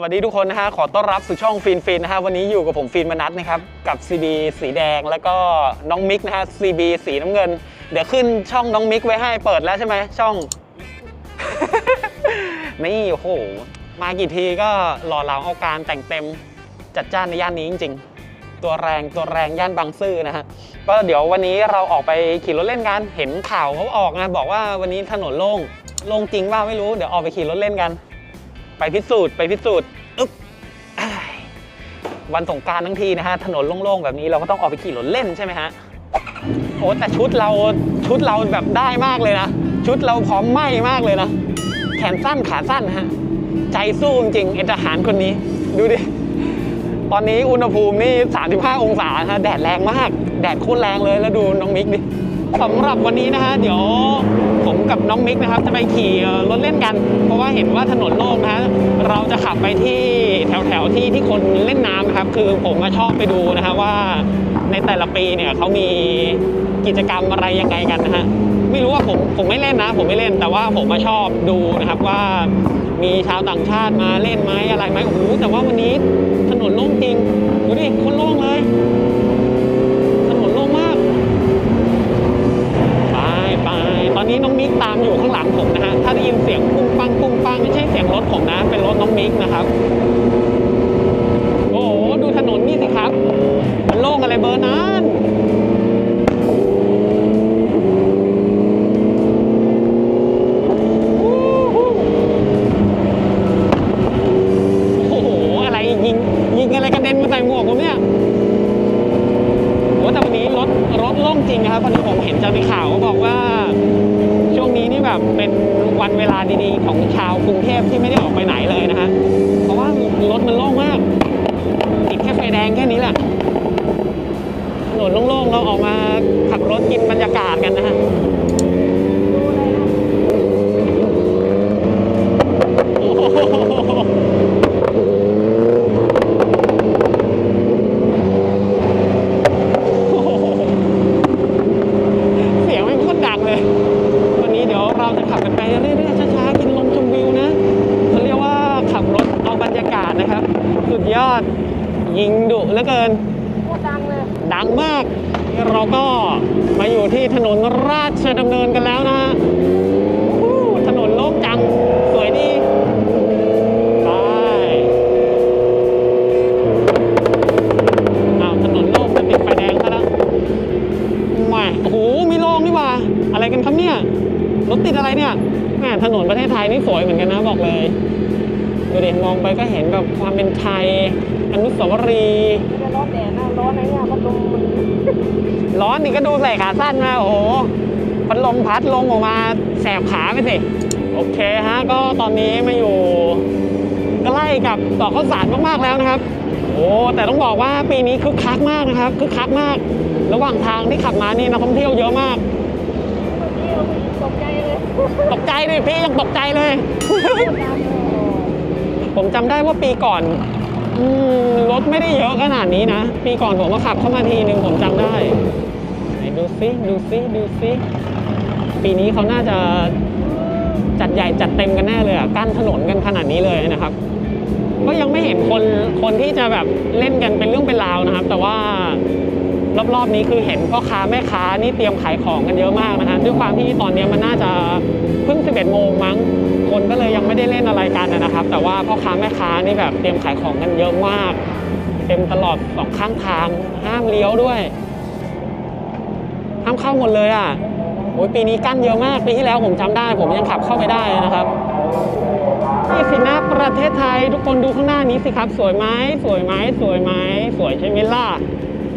สวัสดีทุกคนนะฮะขอต้อนรับสู่ช่องฟินฟินนะฮะวันนี้อยู่กับผมฟินมนัทนะครับกับ CB สีแดงแล้วก็น้องมิกนะฮะ CB สีน้ำเงิน เดี๋ยวขึ้นช่องน้องมิกไว้ให้เปิดแล้วใช่ไหมช่อง นี่โอ้โหมากี่ทีก็หล่อเหลาเอาการแต่งเต็มจัดจ้านในย่านนี้จริง ๆ ตัวแรงตัวแรงย่านบางซื่อนะฮะก็เดี๋ยววันนี้เราออกไปขี่รถเล่นกันเห็นข่าวเขาออกนะบอกว่าวันนี้ถนนโล่งโล่งจริงว่าไม่รู้เดี๋ยวออกไปขี่รถเล่นกัน ไปพิสูจน์ไปพิสูจน์อึ๊บวันสงการทั้งทีนะฮะถนนโล่งๆแบบนี้เราก็ต้องออกไปขี่รถเล่นใช่ไหมฮะโอ้แต่ชุดเราชุดเราแบบได้มากเลยนะ ชุดเราพร้อมไหมมากเลยนะ แขนสั้นขาสั้นฮะ ใจสู้จริงๆไอทหารคนนี้ ดูดิ ตอนนี้อุณหภูมินี่ 35 องศาฮะ แดดแรงมาก แดดโคตรแรงเลยแล้วดูน้องมิกดิ สำหรับวันนี้นะฮะเดี๋ยวผมกับน้องมิกนะครับ จะไปขี่รถเล่นกัน เพราะว่าเห็นว่าถนนโล่งนะฮะเราจะขับไปที่แถวๆที่ที่คนเล่นน้ำนะครับ คือผมก็ชอบไปดูนะฮะว่าในแต่ละปีเนี่ยเขามีกิจกรรมอะไรยังไงกันนะฮะไม่รู้ว่าผมผมไม่เล่นนะ ผมไม่เล่นแต่ว่าผมมาชอบดูนะครับว่ามีชาวต่างชาติมาเล่นไหมอะไรไหมโอ้โหแต่ว่าวันนี้ถนนโล่งจริงดูดิคนโล่งเลย อนนี้น้องมิกตามอยู่ข้างหลังผมนะฮะถ้าได้ยินเสียงปุ้งปังปุ้งปังไม่ใช่เสียงรถผมนะเป็นรถน้องมิกนะครับ เราออกมาขับรถกินบรรยากาศกันนะฮะโอ้โหเสียงมันโคตรดังเลยวันนี้เดี๋ยวเราจะขับกันไปเรื่อยๆช้าๆกินลมชมวิวนะเขาเรียกว่าขับรถเอาบรรยากาศนะครับสุดยอดยิงดุเหลือเกิน ดังมาก เราก็มาอยู่ที่ถนนราชดำเนินกันแล้วนะฮะถนนโล่งจัง สวยดีไปอ้าวถนนโล่งจะติดไฟแดงซะแล้วแหม่โอ้โหมีโล่งนี่ว่า อะไรกันครับเนี่ย รถติดอะไรเนี่ยแหมถนนประเทศไทยนี่สวยเหมือนกันนะบอกเลย ดูดิมองไปก็เห็นแบบความเป็นไทย อนุสาวรีย์ไม่ได้ร้อนแดดนะร้อนอะไรเนี่ยพัดลมมันร้อนนี่ก็ดูใส่ขาสั้นมาโอ้โหพัดลมพัดลงออกมาแสบขาไปสิ โอเคฮะ ก็ตอนนี้มาอยู่ใกล้กับต่อข้าวสารมากๆแล้วนะครับ โอ้แต่ต้องบอกว่าปีนี้คึกคักมากนะครับคึกคักมาก ระหว่างทางที่ขับมานี่นักท่องเที่ยวเยอะมากเมื่อกี้เราตกใจเลยตกใจเลยพี่ยังตกใจเลย ผมจำได้ว่าปีก่อนอรถไม่ได้เยอะขนาดนี้นะ ปีก่อนผมมาขับเข้ามาทีนึงผมจำได้ไหนดูซิดูซิดูซิปีนี้เขาน่าจะจัดใหญ่จัดเต็มกันแน่เลยอะกั้นถนนกันขนาดนี้เลยนะครับ ก็ยังไม่เห็นคนคนที่จะแบบเล่นกันเป็นเรื่องเป็นราวนะครับ แต่ว่า รอบๆนี้คือเห็นพ่อค้าแม่ค้านี่เตรียมขายของกันเยอะมากนะฮะด้วยความที่ตอนนี้มันน่าจะเพิ่ง 11 โมงมั้ง คนก็เลยยังไม่ได้เล่นอะไรกันนะครับ แต่ว่าพ่อค้าแม่ค้านี่แบบเตรียมขายของกันเยอะมาก เต็มตลอดสองข้างทางห้ามเลี้ยวด้วยห้ามเข้าหมดเลยอะโอ้ยปีนี้กั้นเยอะมากปีที่แล้วผมจำได้ ผมยังขับเข้าไปได้นะครับนี่สินะประเทศไทย ทุกคนดูข้างหน้านี้สิครับ สวยไหมสวยไหมสวยไหมสวยใช่ไหมล่ะ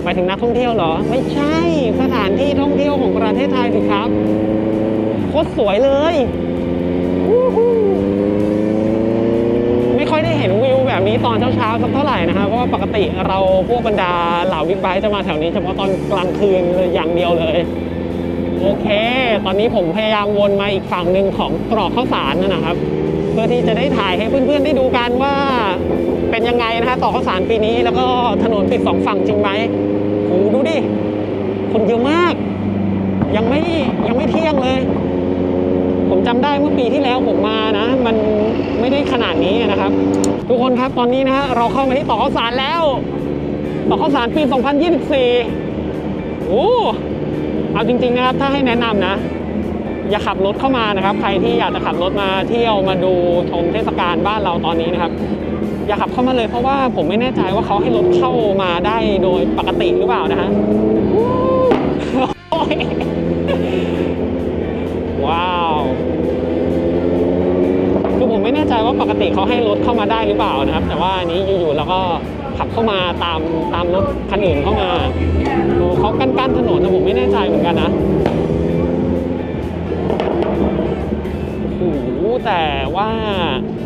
หมายถึงนักท่องเที่ยวเหรอ ไม่ใช่สถานที่ท่องเที่ยวของประเทศไทยสิครับโคตรสวยเลยไม่ค่อยได้เห็นวิวแบบนี้ตอนเช้าๆสักเท่าไหร่นะครับเพราะว่าปกติเราพวกบรรดาเหล่าบิ๊กไบค์จะมาแถวนี้เฉพาะตอนกลางคืนเลยอย่างเดียวเลย โอเค ตอนนี้ผมพยายามวนมาอีกฝั่งหนึ่งของตรอกข้าวสารนะครับ เพื่อที่จะได้ถ่ายให้เพื่อนๆได้ดูกันว่า เป็นยังไงนะฮะต่อข้าวสารปีนี้แล้วก็ถนนปิดสองฝั่งจริงไหมโหดูดิ คนเยอะมาก ยังไม่ยังไม่เที่ยงเลย ผมจำได้เมื่อปีที่แล้วผมมานะ มันไม่ได้ขนาดนี้นะครับ ทุกคนครับตอนนี้นะฮะเราเข้ามาที่ต่อข้าวสารแล้ว ต่อข้าวสารปี 2024โอ้เอาจริงๆนะครับถ้าให้แนะนำนะอย่าขับรถเข้ามานะครับ ใครที่อยากจะขับรถมาเที่ยวมาดูชมเทศกาลบ้านเราตอนนี้นะครับ อย่าขับเข้ามาเลยเพราะว่าผมไม่แน่ใจว่าเขาให้รถเข้ามาได้โดยปกติหรือเปล่านะฮะว้าวคือผมไม่แน่ใจว่าปกติเขาให้รถเข้ามาได้หรือเปล่านะครับ แต่ว่าอันนี้อยู่ๆเราก็ขับเข้ามาตามตามรถคันอื่นเข้ามาดูเขากั้นๆถนนนะผมไม่แน่ใจเหมือนกันนะ แต่ว่า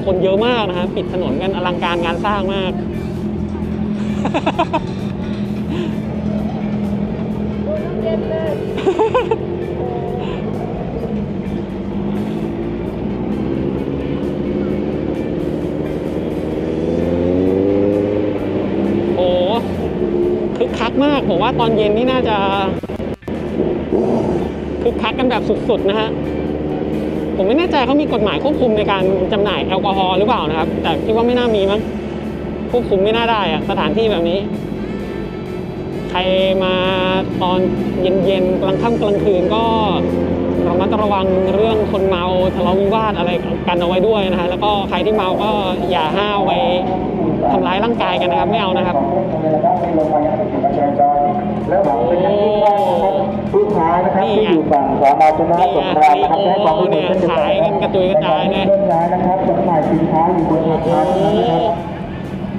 คนเยอะมากนะฮะปิดถนนกันอลังการงานสร้างมากโอ้โอ้คึกคักมาก ผมว่าตอนเย็นนี่น่าจะคึกคักกันแบบสุด ๆ นะฮะ ผมไม่แน่ใจเขามีกฎหมายควบคุมในการจำหน่ายแอลกอฮอล์หรือเปล่านะครับ แต่คิดว่าไม่น่ามีมั้งควบคุมไม่น่าได้อะสถานที่แบบนี้ ใครมาตอนเย็นๆกลางค่ำกลางคืนก็ระมัดระวังเรื่องคนเมาทะเลาะวิวาทอะไรกันเอาไว้ด้วยนะฮะแล้วก็ใครที่เมาก็อย่าห้าวไปทำร้ายร่างกายกันนะครับไม่เอานะครับ ฝั่งสอนอชนะสงครามนะครับใช้ความร่วมมือเช่นเดียวกันขายกันกระจุยกระจายเลยเคลื่อนย้ายนะครับจำหน่ายสินค้าอยู่บนอาคารเท่านะครับ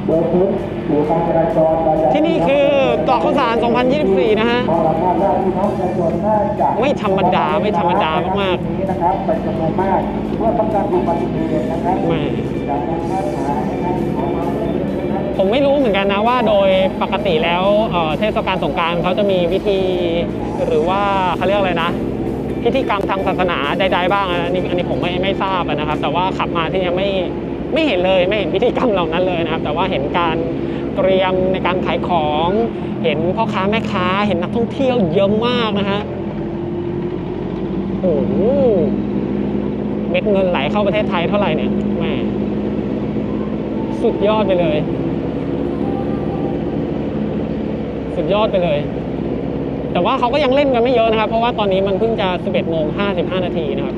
โดยพื้นหรือการจราจรที่นี่คือเกาะข้าวสาร 2024 นะฮะไม่ธรรมดาไม่ธรรมดามากๆนี้นะครับเป็นจำนวนมากเพื่อป้องกันอุบัติเหตุนะครับแหม่จากการค้าขาย ผมไม่รู้เหมือนกันนะว่าโดยปกติแล้วเทศกาลสงการเขาจะมีวิธีหรือว่าเขาเรียกอะไรนะ พิธีกรรมทางศาสนาใดๆบ้างอันนี้อันนี้ผมไม่ไม่ทราบนะครับ แต่ว่าขับมาที่ยังไม่ไม่เห็นเลยไม่เห็นพิธีกรรมเหล่านั้นเลยนะครับ แต่ว่าเห็นการเตรียมในการขายของ เห็นพ่อค้าแม่ค้า เห็นนักท่องเที่ยวเยอะมากนะฮะโอ้โหเม็ดเงินไหลเข้าประเทศไทยเท่าไหร่เนี่ยแม่สุดยอดไปเลย สุดยอดไปเลย แต่ว่าเขาก็ยังเล่นกันไม่เยอะนะครับ เพราะว่าตอนนี้มันเพิ่งจะ 11โมง55 นาทีนะครับ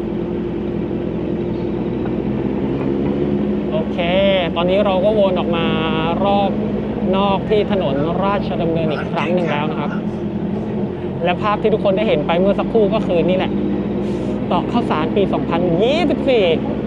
โอเค ตอนนี้เราก็วนออกมารอบนอกที่ถนนราชดำเนินอีกครั้งหนึ่งแล้วนะครับ และภาพที่ทุกคนได้เห็นไปเมื่อสักครู่ก็คือนี่แหละต่อข้าวสารปี 2024